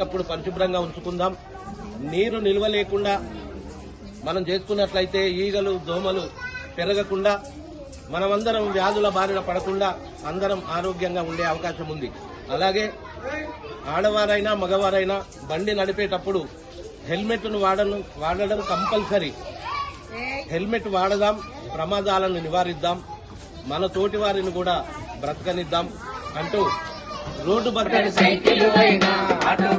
అప్పుడు పరిశుభ్రంగా ఉంచుకుందాం. నీరు నిల్వ లేకుండా మనం చేసుకున్నట్లయితే ఈగలు దోమలు పెరగకుండా మనమందరం వ్యాధుల బారిన పడకుండా అందరం ఆరోగ్యంగా ఉండే అవకాశం ఉంది. అలాగే ఆడవారైనా మగవారైనా బండి నడిపేటప్పుడు హెల్మెట్ను వాడను వాడడం కంపల్సరీ. హెల్మెట్ వాడదాం ప్రమాదాలను నివారిద్దాం మన తోటి వారిని కూడా బ్రతకనిద్దాం అంటూ రోడ్డు భద్రత సైకిల్ అయినా ఆటో